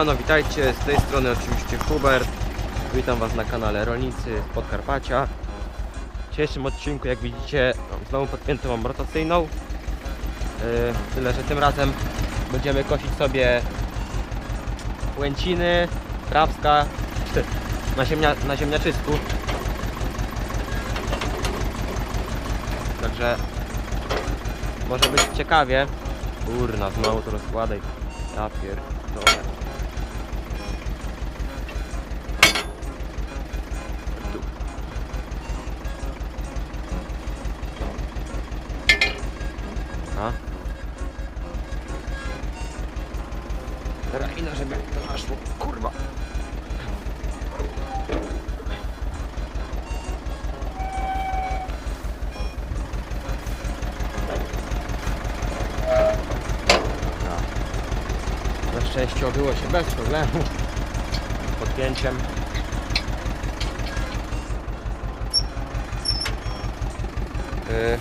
Siemano, witajcie, z tej strony oczywiście Hubert. Witam Was na kanale Rolnicy z Podkarpacia. W dzisiejszym odcinku, jak widzicie, znowu podpiętą mam rotacyjną. Yy, tyle, że tym razem będziemy kosić sobie łęciny, trawska na, ziemnia, na ziemniaczysku. Także może być ciekawie. Kurna, znowu to rozkładaj. Ja pierdolę. Obyło się bez problemu. Podpięciem. Yy,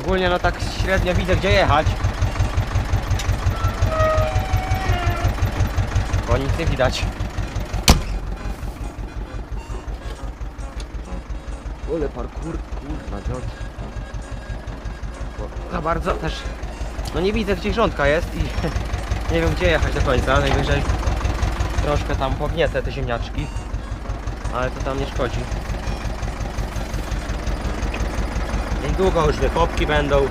ogólnie no tak średnio widzę gdzie jechać. Bo nic nie widać. Ule parkour, kurwa. Bo Za bardzo też no nie widzę gdzie grządka jest i nie wiem gdzie jechać do końca, najwyżej troszkę tam pogniecę te ziemniaczki, ale to tam nie szkodzi. Niedługo już wykopki będą.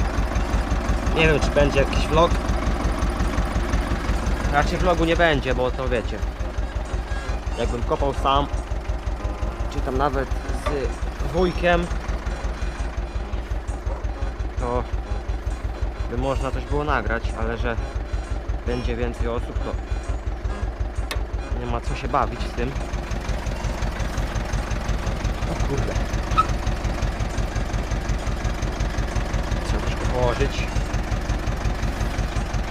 Nie wiem czy będzie jakiś vlog. Raczej vlogu nie będzie, bo to wiecie. Jakbym kopał sam, czy tam nawet z wujkiem, to by można coś było nagrać, ale że będzie więcej osób, to nie ma co się bawić z tym. O kurde. Trzeba troszkę położyć,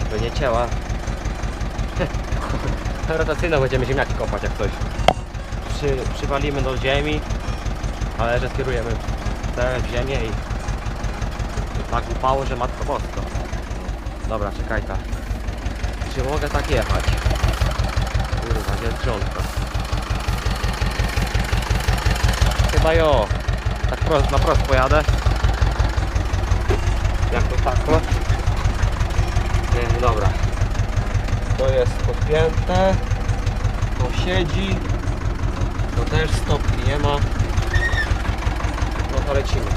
żeby nie cięła. Rotacyjną będziemy ziemniaki kopać jak coś. Przy, przywalimy do ziemi, ale że skierujemy w ziemię i tak upało, że matko bosko. Dobra, czekaj ta. Czy mogę tak jechać? Kurwa, grządka? Chyba jo. Tak prost, na prost pojadę. Jak to tako? Nie, dobra. To jest podpięte. To siedzi. To też stopki nie ma. No to lecimy.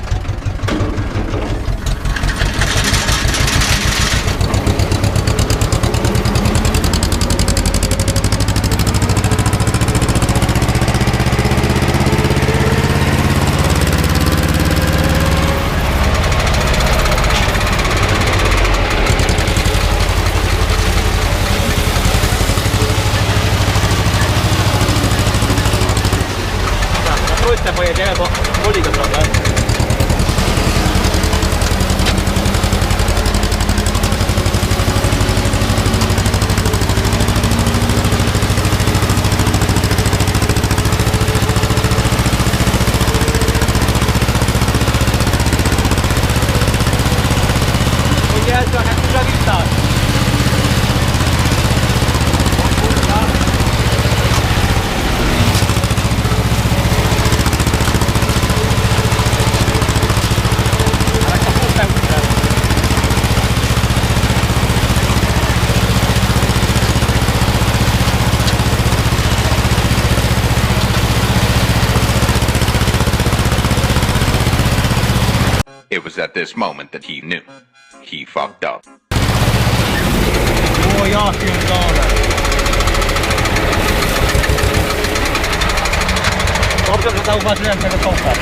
Trójce pojedziemy, bo boli go trochę. This moment that he knew. He fucked up. Pierdolę. Dobrze, że zauważyłem tego kąta.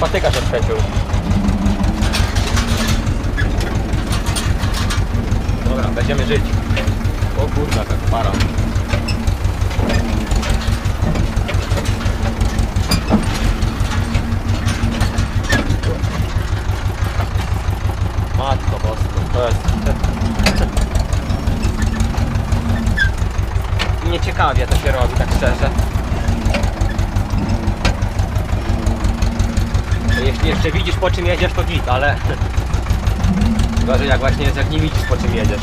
Patyka się przeciął. Dobra, będziemy żyć. O kurwa, tak para. Matko bosko, to jest... Nieciekawie to się robi, tak szczerze. Jeszcze widzisz po czym jedziesz, to git, ale... Gorzej jak właśnie jest, jak nie widzisz po czym jedziesz.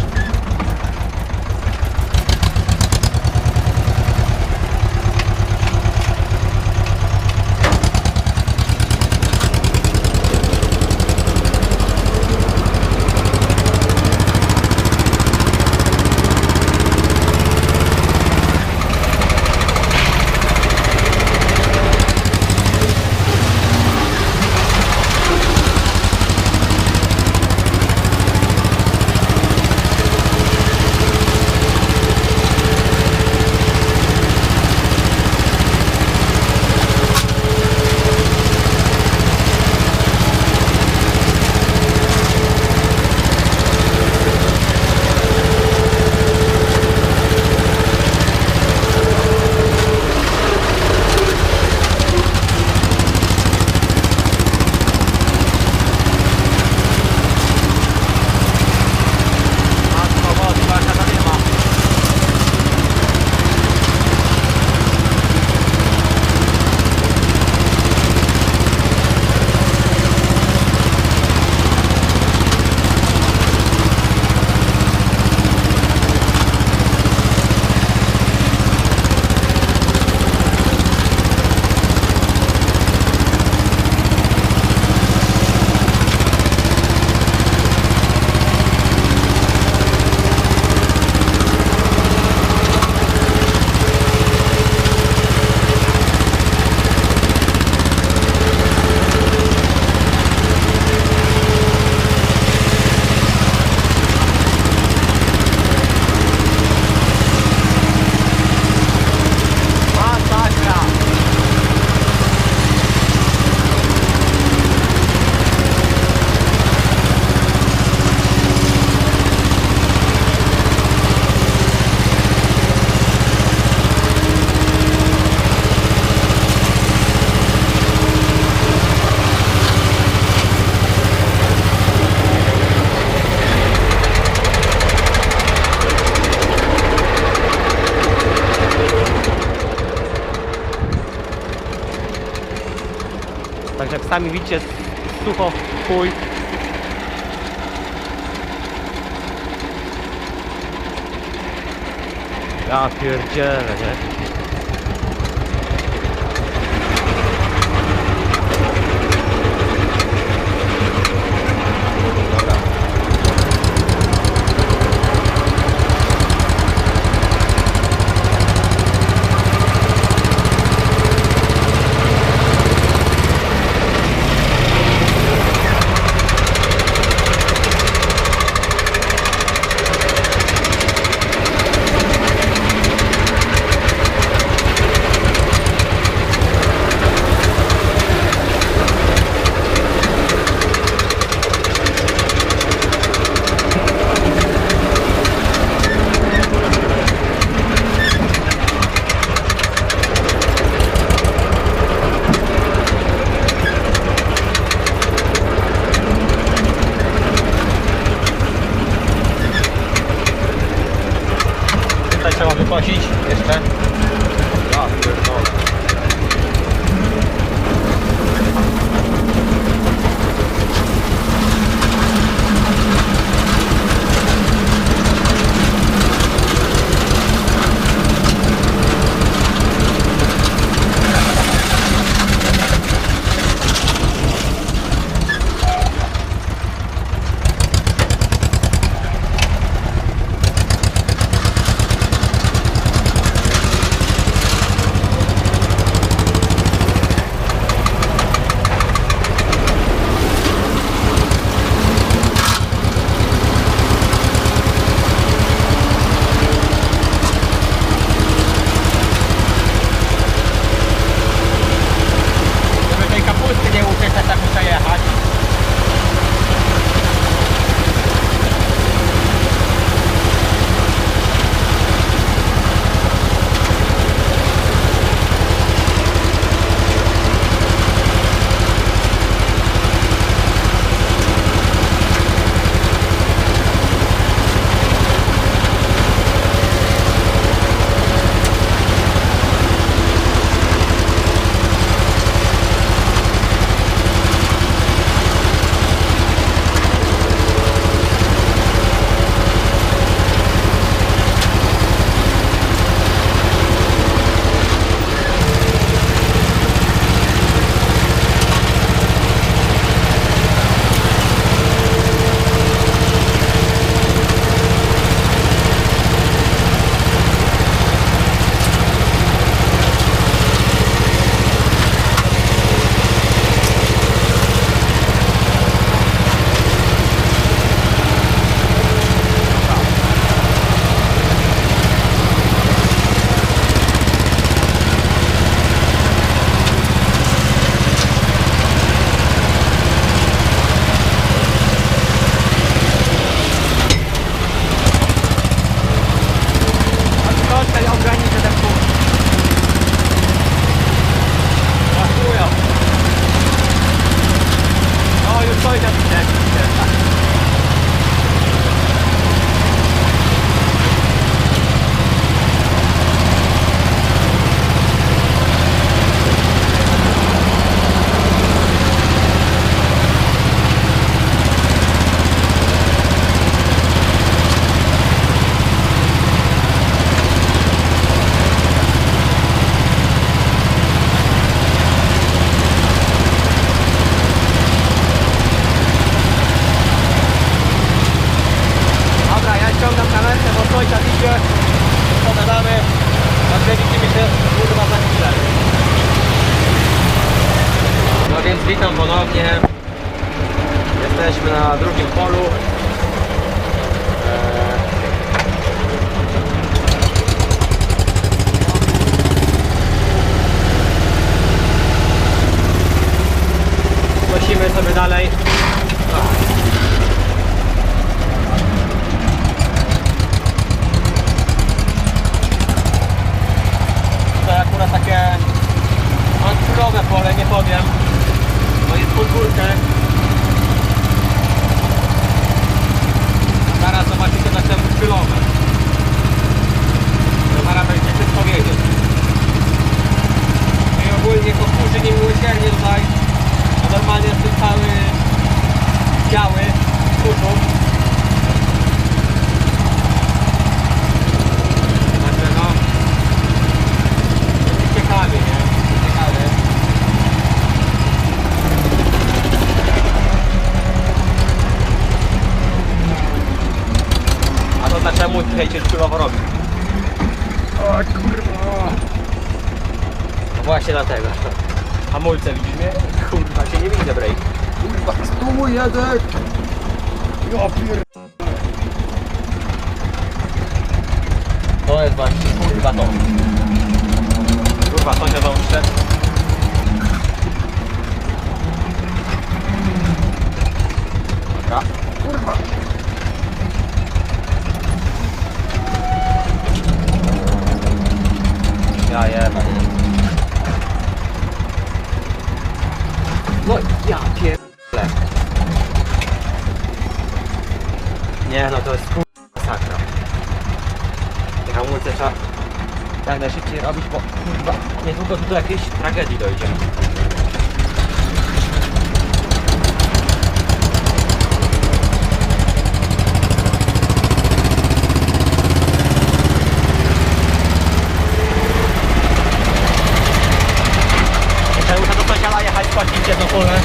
Sami widzicie, sucho chuj. Ja pierdzielę, nie? Ponownie. Jesteśmy na drugim polu. Eee, Nosimy sobie dalej. To akurat takie anturowe pole, nie powiem. Jest pod górkę. Zaraz zobaczycie na ten kilometr. To zaraz będzie wszystko wiedzieć. No i ogólnie powtórzy niemiłosiernie tutaj. No normalnie jest cały biały kurzu. Także no. Jest ciekawie, nie? Jest Ciekawie. A to dlaczego hejcie chwilowo robi? O kurwa! No właśnie dlatego. Hamulce widzisz mnie? Kurwa, cię nie widzę, break. Kurwa, stół jadę! Ja pier... To jest właśnie kurwa to. Kurwa, sąsiad za wszedł. Do jakiejś tragedii dojdzie. Muszę do sąsiada jechać, płacić jedno pole.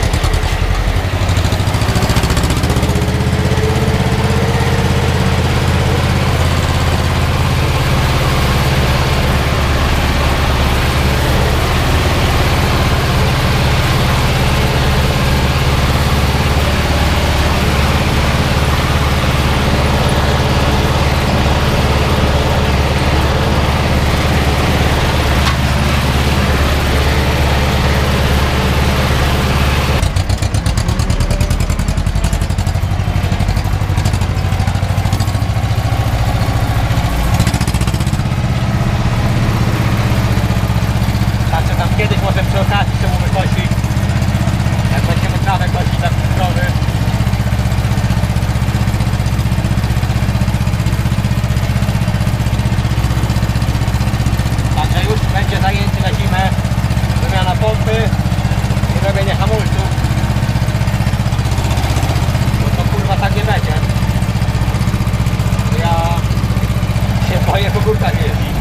Także tam kiedyś może przy okazji się mu wykosi. Jak będziemy trawę kosić na krowy. Także już będzie zajęty na zimę. Wymiana pompy i robienie hamulców. Bo to kurwa tak nie będzie. Ja się boję po górkach jeździć.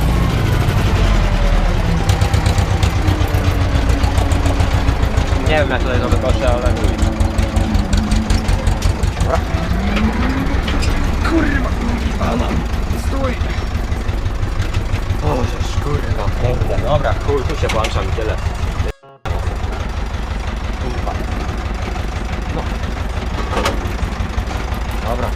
Nie wiem jak to wykoszę, ale chuj. Dobra. Kurwa! Pana! Stój! Bożeż, kurwa. Kurde, dobra, chuj, tu się włączam i tyle. Kurwa. No. Dobra.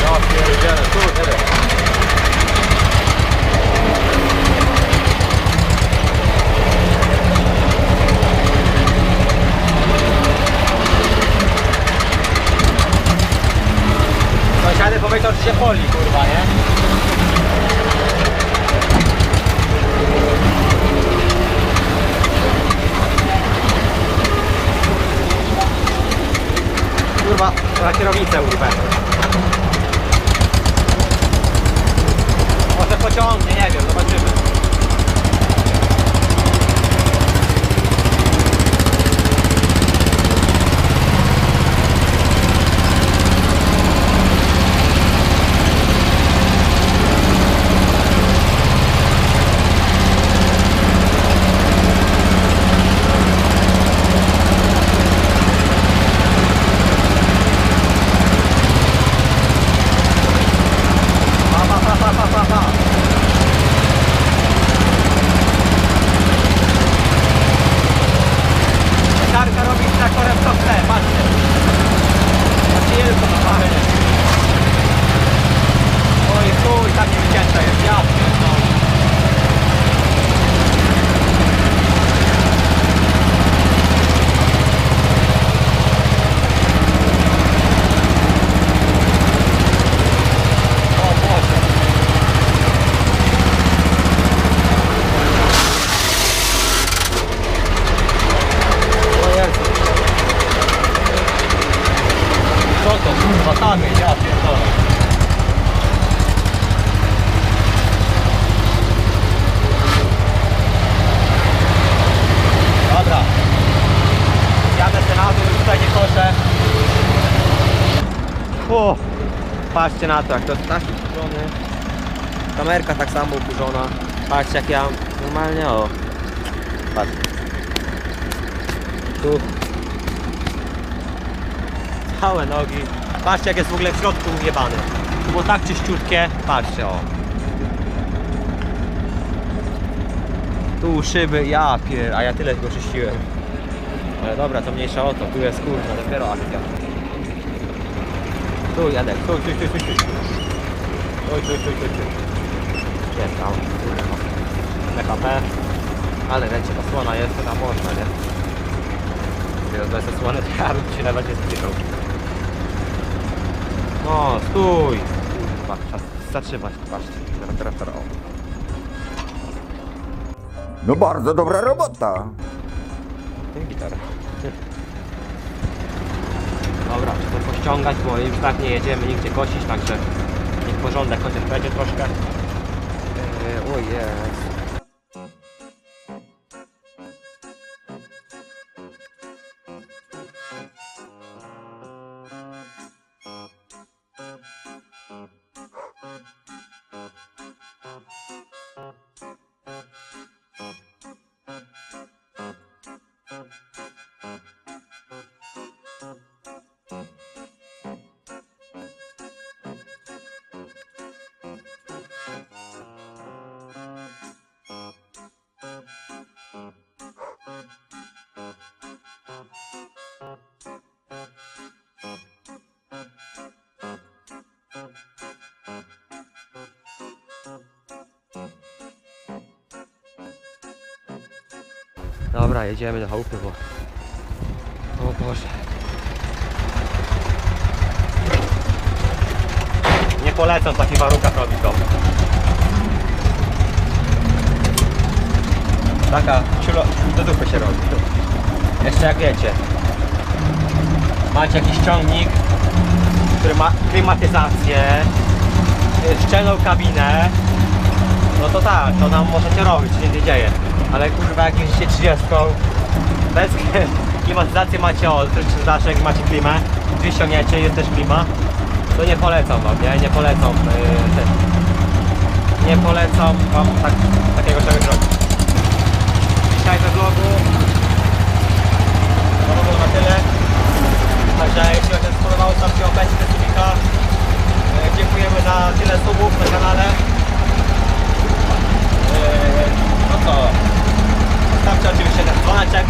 Ja pierdzielę. Stary powiedział, że się poli, kurwa, nie? Kurwa, na kierownicę urwę. Może pociągnie, nie wiem, zobaczymy. Pa, pa, pa, pa, pa, pa, pa. Karka robi z traktorem co chce, patrzcie. Patrzcie, jest to naprawdę. Oj, chuj, tak nie wycięte jest, ja pierdolę. O Boże. O Jezu. Co to kurwa tam jest, ja pierdolę. Dobra. Jadę się na dół, już tutaj nie koszę. O, patrzcie na to, jak to jest taki kurzony. Kamerka tak samo ukurzona. Patrzcie jak ja normalnie o. Patrz. Tu. Całe nogi. Patrzcie jak jest w ogóle w środku ujebane. To było tak czyściutkie. Patrzcie o. Tu szyby, ja pier... A ja tyle go czyściłem. Ale dobra, to mniejsza o to. Tu jest kurwa, dopiero akcja. Tu Jadek, tu, tu, tu, tu, tu. Tu, tu, tu, tu, tu. Tam, kurwa. PHP. Ale wiecie, osłona jest, to tam można, nie? Teraz bez osłony to ja bym się nawet nie. No, stój! Kurwa, czas zatrzymać, patrzcie. Teraz, teraz, teraz, o. No bardzo dobra robota. Ten gitarę. Dobra, pościągać, bo już tak nie jedziemy nigdzie kosić, także niech porządek chociaż będzie troszkę. Eee, o jest. Dobra, jedziemy do chałupy, bo... O Boże. Nie polecam takich warunkach robić dom. Taka ciulo... do dupy się robi. Jeszcze jak wiecie. Macie jakiś ciągnik, który ma klimatyzację, y, szczelną kabinę, no to tak, to nam możecie robić, nie dzieje. Ale kurwa jak jeździcie 30, bez klimatyzacji macie o, też daszek macie klimę, drzwi jest też klima, to nie polecam wam, nie? Nie polecam yy. Nie polecam wam tak, takiego czegoś robić. Dzisiaj we vlogu to by było na tyle. Także jeśli Wam się spodobało, stawcie łapeczkę do subika. Yy, Dziękujemy za tyle subów na kanale. Eee, No to stawcie oczywiście ten dzwoneczek,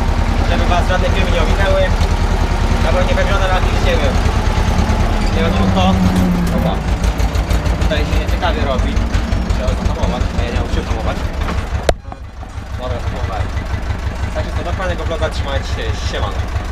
żeby was żadne filmy nie ominęły. Albo nie wygląda na jakiś, nie wiem, nie kto. Dobra. Tutaj się nieciekawie robi. Trzeba zahamować, a ja nie szybko hamować. Dobra, zahamowałem. Także to do kolejnego vloga, trzymajcie się, siemano.